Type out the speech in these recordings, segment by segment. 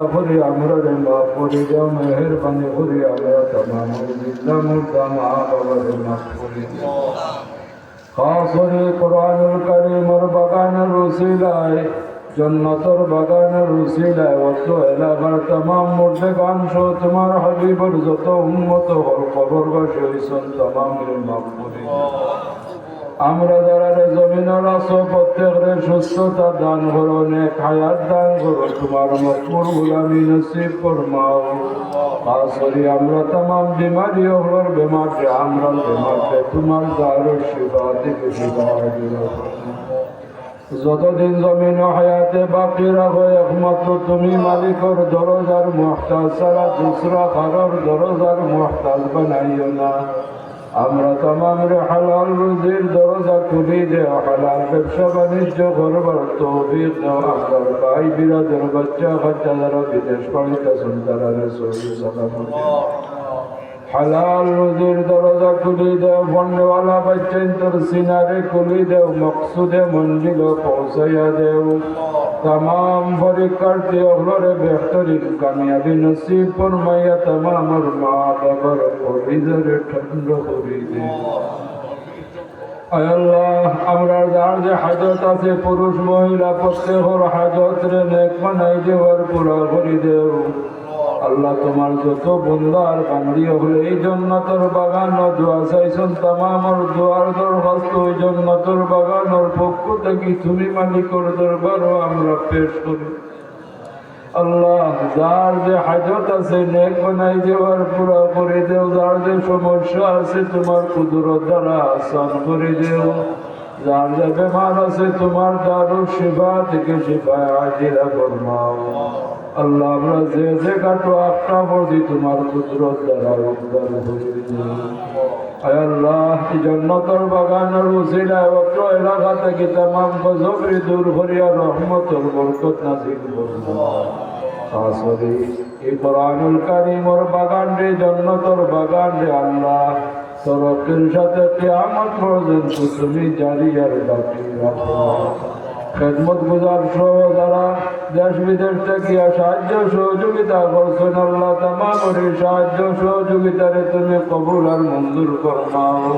মাফ করে দাও মেহরবানি করে আমরা তমাম জিন্দা মুর্দা মা করে দাও খাস করে কোরআনুল কারীমের বাগানের রসিলায় জন্নতর বাগানের রসিলায় অত এলাকার তমাম মুর্দে গাংশ তোমার হাবিবর যত উন্মত আমরা যারা রে জমিনের আছো প্রত্যেকরে সুস্থতা দান করো নেক হায়াত দান করো তোমার মকবুল গুলামি নসিব ফরমাও খাস করি আমরা तमाम বিমারি হলোর বেমারকে আমরা বেমারকে তোমার দারুর শিফা থেকে শিফা দিও যতদিন জমিন হায়াতে বাকি রাখো একমাত্র তুমি মালিকর দরজার মহতাজ ছাড়া দুসরা কারোর দরজার মহতাজ বানাইও না আমরা তমাম রে হালাল রুজির দরজা খুলি যে হালাল ব্যবসা বাণিজ্য করবার দাও। আমরা ভাই বিরাজের বাচ্চা বাচ্চা যারা বিদেশ পড়িতেছেন তারা হালাল রুজির দরজা খুলি দেও বন্যওয়ালা বাচ্চেন তোর সিনারে খুলি দেও, মকসুদে মঞ্জিল পৌঁছাইয়া দেও। তমাম পরীক্ষার্থী অহলরে বেহতরিন কামিয়াবি নসিব ফরমাইয়া তমাম মা বাবার পরিদরে ঠান্ড করি দেও আমরা যার যে হাজত আছে, পুরুষ, মহিলা, প্রত্যেকর হাজত রে নেক বানাই দেওয়ার পুরা করি দেও। আল্লাহ তোমার যত বন্দার বান্দি হলে এই জন্নতর বাগান দোয়া চাইছেন তামামর দোয়ার দরখাস্ত ওই জন্নতর বাগানোর পক্ষ থেকে তুমি মালিকর দরবারও আমরা পেশ করি। আল্লাহ, যার যে হাজত আছে, নেক বানাই দেওয়ার পুরা করে দেও। যার যে সমস্যা আছে, তোমার কুদরত দ্বারা আসান করে দেও। যার যে বেমার আছে, তোমার দারু শিবা থেকে শিবায় আজিরা ফরমাও। আল্লাহ, আমরা যে যে কাটো আটটা পড়ছি, তোমার কুদরত দ্বারা উদ্ধার আয় আল্লাহ জন্নতর বাগানের উসিলায় অত্র এলাকা থেকে তামাম গজবরি দূর করিয়া রহমতর বরকত নাজিল করে এই কোরআনুল কারিমর বাগান রে, জন্নতর বাগান রে, আল্লাহ তরফের সাথে কিয়ামত পর্যন্ত তুমি জারি আর বাকি রাখো। খেদমত গুজার সহ যারা দেশ বিদেশ থেকে সাহায্য সহযোগিতা করছেন আল্লাহ তামা করে সাহায্য সহযোগিতারে তুমি কবুল আর মঞ্জুর করমাও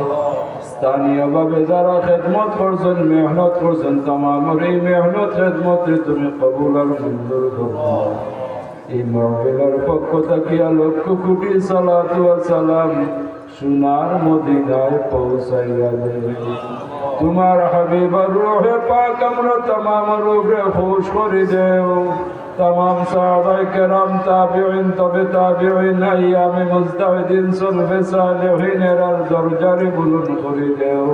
স্থানীয়ভাবে যারা খেদমত করছেন, মেহনত করছেন, তামামর এই মেহনত, খেদমতে তুমি কবুল আর মঞ্জুর করমাও এই মহবিলার পক্ষ থাকিয়া লক্ষ কোটি সালাতু সালাম সোনার মদিনায় পৌঁছাইয়া দেবে। তোমার হাবিবার রোহে পাক আমরা তাম রোগে হোস করে দেও তাম সাহাবাই কেরাম তাবিউন তবে তাবিউন আইয়ামে মুজতাহিদিন সুলফে সালেহিনের আর দরজারে বুলুন করে দেও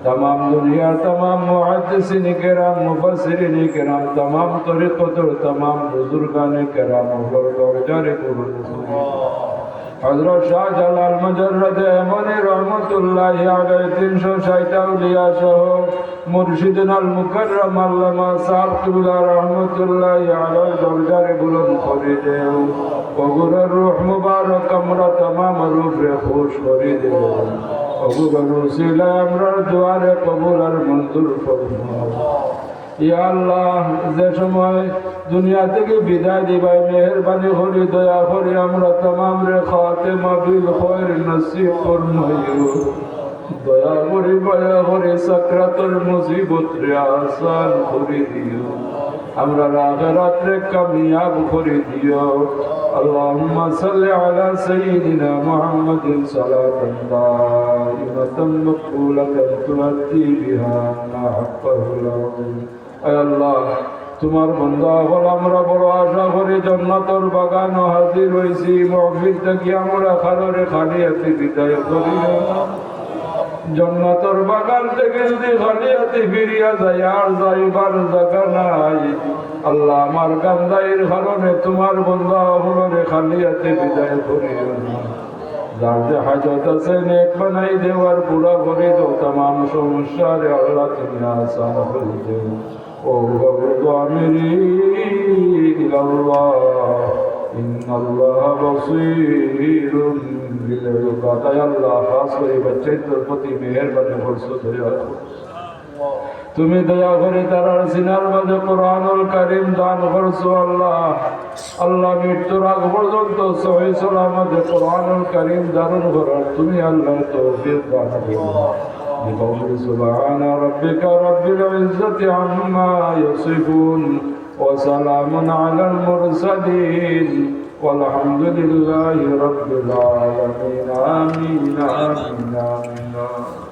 تمام دنیا تمام محدثین کرام مفسرین کرام تمام طریقت تمام بزرگان کرام اور درجہ قبول হজরত শাহজালাল মজরদ মনে রহমতুল্লাহ আগে তিনশো ষাটাউলিয়া সহ মুর্শিদুল মুকরম আল্লামা সাবতুল্লাহ রহমতুল্লাহ আগে দরজারে বুলন্দ করে দেও। বগুরের রুহ মুবারক আমরা তমাম রূপে খোশ করে দেও। বগুরের উসিলা আমরা দুয়ারে কবুলার মঞ্জুর ফরমাও। আল্লাহ, যে সময় দুনিয়া থেকে বিদায় দিবাই মেহরবানি হরি দয়া হরি আমরা তমাম রে খাতে মাবিল খয়ের নসিব ফরমাই দয়া হরি দয়া হরি সাকরাতুল মুসিবত রে আসান করে দিও। আমরা রাত্রে কামিয়াব করে দিও। اللهم صل على سيدنا محمد صلاة دائمة مقبولة تؤدي بها ما حقه العظيم আল্লাহ, তোমার বন্ধা হল আমরা বড় আশা করি জন্নাতর বাগান হাজির হয়েছি মহফিল থেকে আমরা খালরে খালি আছি বিদায় করি। জন্নাতর বাগান থেকে যদি খালি আছি ফিরিয়া যাই আর যাই বার জায়গা নাই। আল্লাহ আমার গান্দাইয়ের কারণে তোমার বন্ধা হলরে খালি আছি বিদায় করি। যার যে হাজত আছে, নেক বানাই দেওয়ার পুরা করে দাও তাম সমস্যার আল্লাহ তুমি আসা হয়ে যাও ও গবর আমিরি ইলাল্লাহ ইন্নাল্লাহ বসীরুম বিল ইবাদ আল্লাহ খাস করে বাচ্চাদের প্রতি মেহেরবানি করছ ধরে তুমি দয়া করে তারার সিনার মাঝে কোরআনুল করিম দান করছ আল্লাহ। আল্লাহ মৃত্যুর আগ পর্যন্ত সহি সালামতে কোরআনুল করিম দারুণ করার তুমি আল্লাহ তৌফিক দান করো। بقول سبحان ربك رب العزة عما يصفون وسلام على المرسلين والحمد لله رب العالمين. آمين آمين. آمين, آمين.